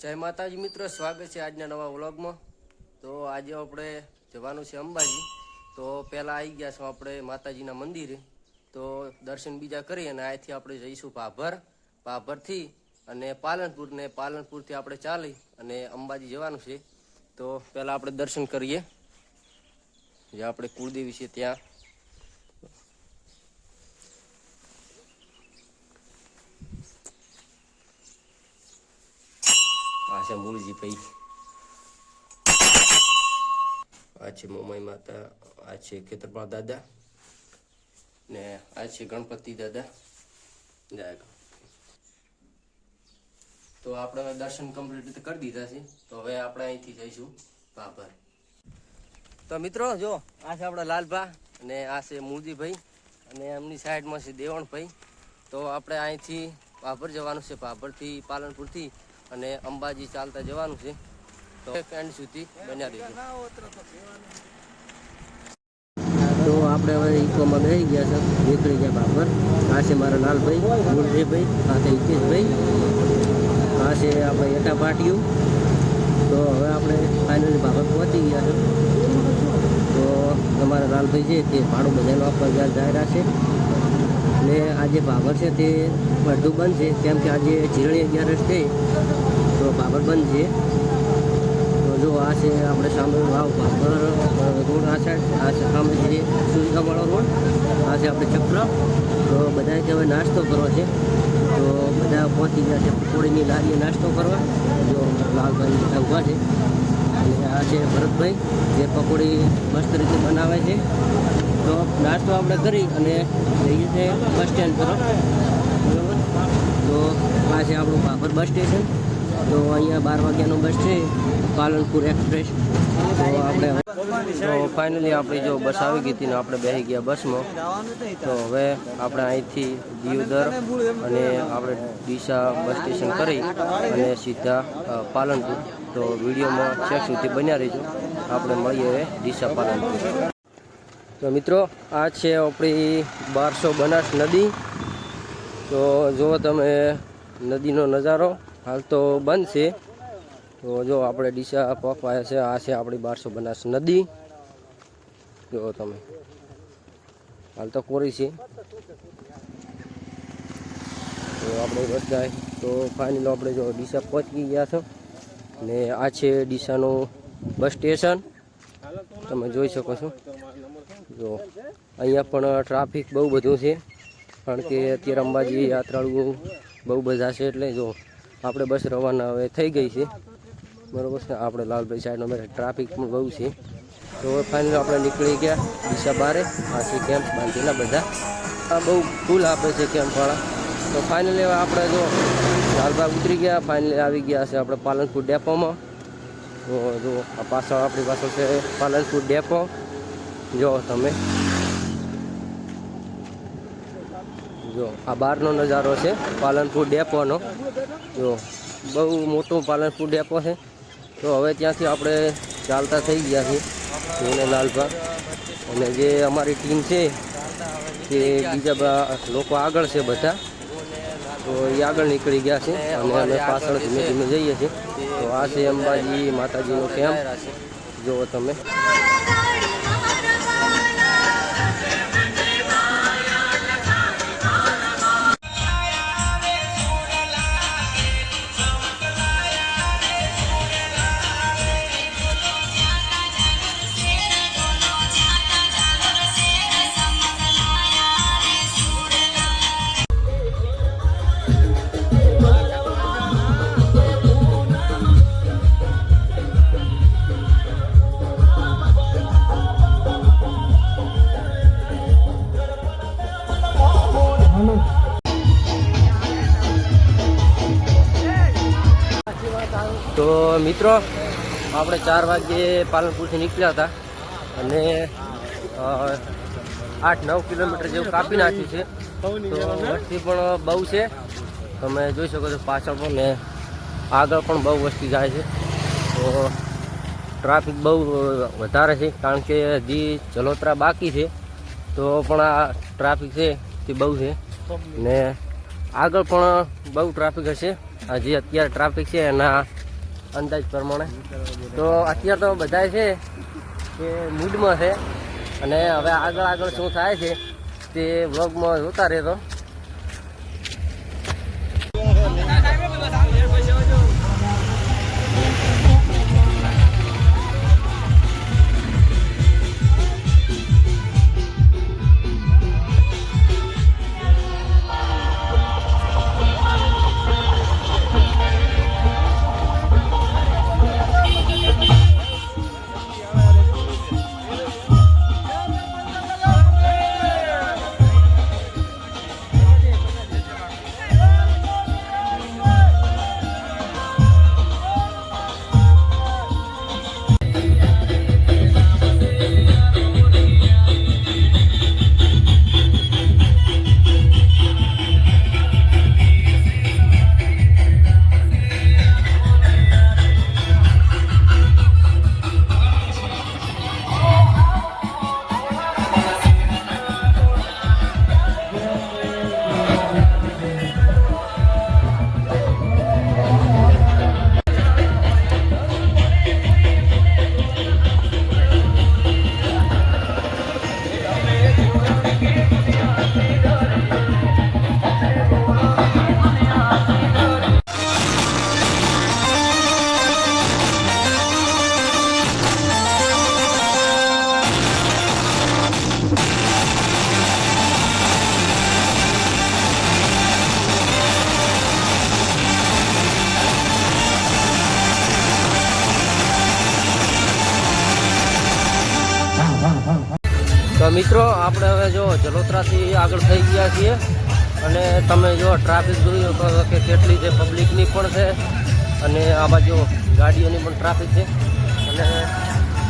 જય માતાજી મિત્રો, સ્વાગત છે આજના નવા વ્લોગમાં. તો આજે આપણે જવાનું છે અંબાજી. તો પહેલાં આવી ગયા છો આપણે માતાજીના મંદિરે. તો દર્શન બીજા કરી અને અહીંથી આપણે જઈશું ભાભર. ભાભરથી અને પાલનપુર ને પાલનપુરથી આપણે ચાલી અને અંબાજી જવાનું છે. તો પહેલાં આપણે દર્શન કરીએ. જે આપણે કુળદેવી છે ત્યાં આ ભાઈ આ છે મોમાઈ માતા, આ છે ખેતરપાળ દાદા ને આ છે ગણપતિ દાદા. તો આપણે દર્શન કમ્પ્લીટ કરી દીધા છે. તો હવે આપણે અહીંથી જઈશું બાબર. તો મિત્રો, જો, આ છે આપણા લાલભા અને આ છે મૂળજીભાઈ અને એમની સાઈડમાં છે દેવણભાઈ. તો આપણે અહીંથી ભાભર જવાનું છે ભાભરથી પાલનપુરથી. અને અંબાજી ચાલતા જવાનું છે. તો એન્ડ સુધી બન્યા દેજો તો આપણે હવે ઇકોમાં ગઈ ગયા છે. નીકળી ગયા બાપર. આ છે મારા લાલભાઈ મુરજીભાઈ આ છે હિતેશભાઈ. આ છે આપણે એટા પાટિયું. તો હવે આપણે ફાઇનલી બાબર પહોંચી ગયા છે. તો તમારા લાલભાઈ છે તે ભાડું બધાનો આપવા ગયા જાહેરા છે. ને આજે બાબર છે તે બધું બંધ છે. કેમ કે આજે જીરણી અગિયારસ છે તો બાબર બંધ છે. તો જો આ છે આપણે સામે, વાવ, બાબર રોડ આ સાઈડ આ સામે છે સુવિધાવાળો રોડ, આ છે આપણે ચક્ર. તો બધાએ હવે નાસ્તો કરવો છે. તો બધા પહોંચી ગયા છે પકોડીની લારીએ નાસ્તો કરવા. જો લાલભાઈ બધા ઊભા છે. અને આ છે ભરતભાઈ, જે પકોડી મસ્ત રીતે બનાવે છે. તો નાસ્તો આપણે કરી અને જઈએ છીએ બસ સ્ટેન્ડ તરફ બરાબર તો આ આપણું બાબર બસ સ્ટેશન. તો અહીંયા બાર વાગ્યાનું બસ છે, પાલનપુર એક્સપ્રેસ. તો આપણે તો ફાઇનલી આપણી જો બસ આવી ગઈ હતી ને આપણે બેસી ગયા બસમાં. તો હવે આપણે અહીંથી દિયોદર અને આપણે ડીસા બસ સ્ટેશન કરી અને સીધા પાલનપુર. તો વિડીયોમાં છેક સુધી બન્યા રહીશું આપણે મળીએ હવે ડીસા પાલનપુર. તો મિત્રો, આ છે આપણી બારસો બનાસ નદી. તો જુઓ તમે નદીનો નજારો. હાલ તો બંધ છે. તો જો આપણે ડીસા પહોંચવાયા છે, આ છે આપણી બારસો બનાસ નદી. જુઓ તમે. હાલ તો કોરી છે. તો આપણે બધા તો ફાઇનલ આપણે જો ડીસા પહોંચી ગયા છો. ને આ છે ડીસાનું બસ સ્ટેશન. તમે જોઈ શકો છો. જો, અહીંયા પણ ટ્રાફિક બહુ બધું છે. કારણ કે અત્યારે અંબાજી યાત્રાળુઓ બહુ બધા છે એટલે જો, આપણે બસ રવાના હવે થઈ ગઈ છે. બરોબર છે? આપણે લાલભાઈ સાઈડનો મેં ટ્રાફિક પણ બહુ છે. તો ફાઇનલ આપણે નીકળી ગયા દિશા બારે. આ છે કેમ્પ બાંધેલા બધા. આ બહુ ફૂલ આપે છે કેમ્પવાળા તો ફાઇનલી આપણે જો, લાલભાઈ ઉતરી ગયા ફાઇનલી આવી ગયા છે આપણે પાલનપુર ડેપોમાં. તો જો, આ પાછળ આપણી પાછળ છે પાલનપુર ડેપો. જો તમે. જો, આ બહારનો નજારો છે, પાલનપુર ડેપોનો. જો, બહુ મોટો પાલનપુર ડેપો છે. તો હવે ત્યાંથી આપણે ચાલતા થઈ ગયા છીએ હું અને લાલભા અને જે અમારી ટીમ છે તે બીજા લોકો આગળ છે બધા, તો એ આગળ નીકળી ગયા છે. અને અમે પાછળ ધીમે ધીમે જઈએ છીએ. તો આ છે અંબાજી માતાજીનો કેમ્પ જુઓ તમે. તો મિત્રો, આપણે ચાર વાગ્યે પાલનપુરથી નીકળ્યા હતા અને આઠ નવ કિલોમીટર જેવું કાપી નાખ્યું છે. તો વસ્તી પણ બહુ છે. તમે જોઈ શકો છો પાછળ પણ ને આગળ પણ બહુ વસ્તી જાય છે. તો ટ્રાફિક બહુ વધારે છે, કારણ કે હજી જલોત્રા બાકી છે. તો પણ આ ટ્રાફિક છે તે બહુ છે. ને આગળ પણ બહુ ટ્રાફિક હશે. આ જે અત્યારે ટ્રાફિક છે એના અંદાજ પ્રમાણે. તો અત્યારે તો બધા છે એ મૂડમાં છે. અને હવે આગળ આગળ શું થાય છે તે વ્લોગમાં જોતા રહેતો મિત્રો, આપણે હવે જો જલોત્રાથી આગળ થઈ ગયા છીએ. અને તમે જો ટ્રાફિક જોઈ શકો કે કેટલી છે પબ્લિકની પણ છે અને આ બાજુ ગાડીઓની પણ ટ્રાફિક છે. અને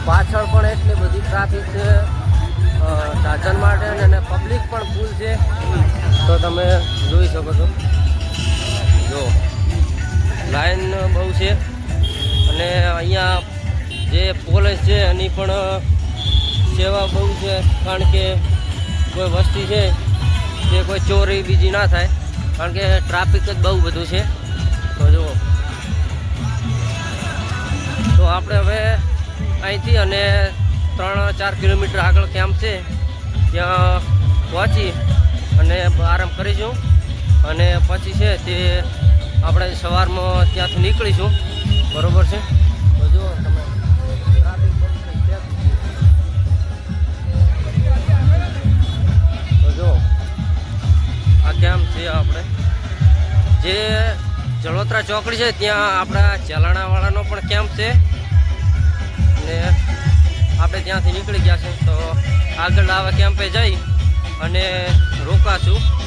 પાછળ પણ એટલી બધી ટ્રાફિક છે સાધન માટે અને પબ્લિક પણ ફૂલ છે. તો તમે જોઈ શકો છો. જો, લાઈન બહુ છે. અને અહીંયા જે પોલીસ છે એની પણ સેવા બહુ છે, કારણ કે કોઈ વસ્તી છે તે કોઈ ચોરી બીજી ના થાય, કારણ કે ટ્રાફિક જ બહુ બધું છે. તો જુઓ. તો આપણે હવે અહીંથી અને ત્રણ ચાર કિલોમીટર આગળ કેમ્પ છે, ત્યાં પહોંચી અને આરામ કરીશું. અને પછી છે તે આપણે સવારમાં ત્યાંથી નીકળીશું. બરાબર છે? જળોતરા ચોકડી છે, ત્યાં આપણા ચલાણાવાળાનો પણ કેમ્પ છે. ને આપણે ત્યાંથી નીકળી ગયા છે તો આગળ આવા કેમ્પે જઈ અને રોકાશું.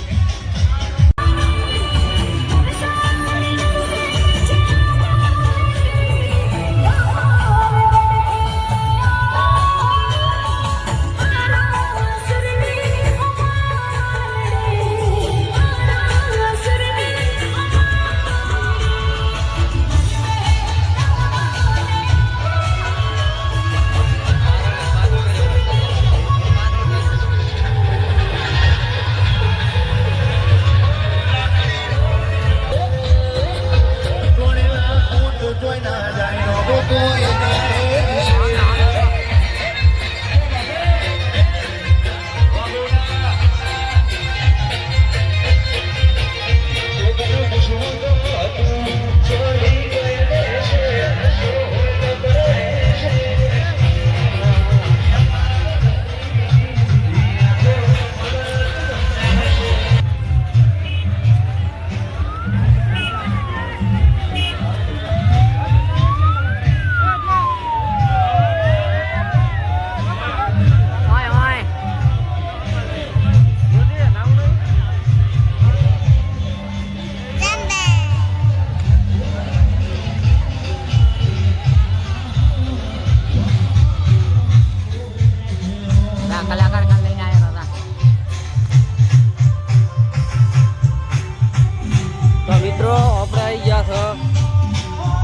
મિત્રો વપરાઈ ગયા છે.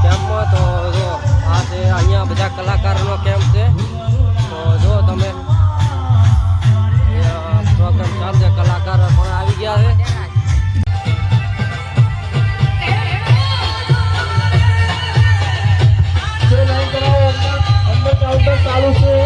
કેમ્પમાં તો જો, આ છે, અહીંયા બધા કલાકારોનો કેમ્પ છે? તો જો તમે પ્રોગ્રામ ચાલશે, કલાકારો પણ આવી ગયા છે. ચાલુ છે.